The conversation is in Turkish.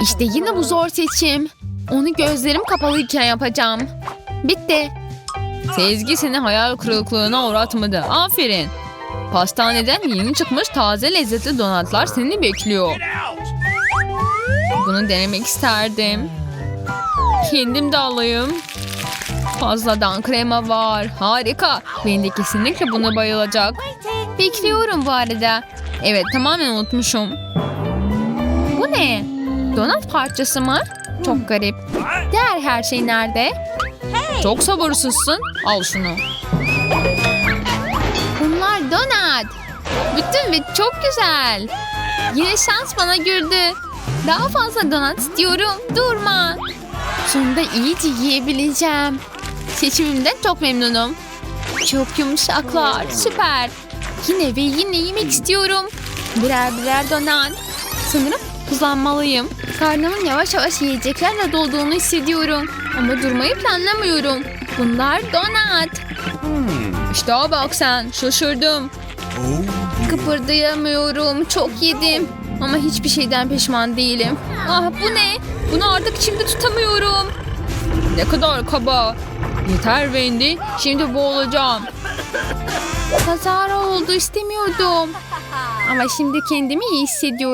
İşte yine bu zor seçim. Onu gözlerim kapalıyken yapacağım. Bitti. Sezgi seni hayal kırıklığına uğratmadı. Aferin. Pastaneden yeni çıkmış taze lezzetli donatlar seni bekliyor. Bunu denemek isterdim. Kendim de alayım. Fazladan krema var. Harika. Ben de kesinlikle buna bayılacak. Bekliyorum bu arada. Evet tamamen unutmuşum. Bu ne? Donat parçası mı? Çok garip. Diğer her şey nerede? Çok sabırsızsın. Al şunu. Bunlar donat. Bütün ve çok güzel. Yine şans bana güldü. Daha fazla donat istiyorum. Durma. Sonunda iyice yiyebileceğim. Seçimimden çok memnunum. Çok yumuşaklar. Süper. Yine ve yine yemek istiyorum. Birer birer donat. Sanırım hızlanmalıyım. Karnımın yavaş yavaş yiyeceklerle dolduğunu hissediyorum. Ama durmayı planlamıyorum. Bunlar donat. İşte bak sen. Şaşırdım. Kıpırdayamıyorum. Çok yedim. Ama hiçbir şeyden pişman değilim. Ah bu ne? Bunu artık içimde tutamıyorum. Ne kadar kaba. Yeter Wendy. Şimdi boğulacağım. Kazara oldu istemiyordum. Ama şimdi kendimi iyi hissediyorum.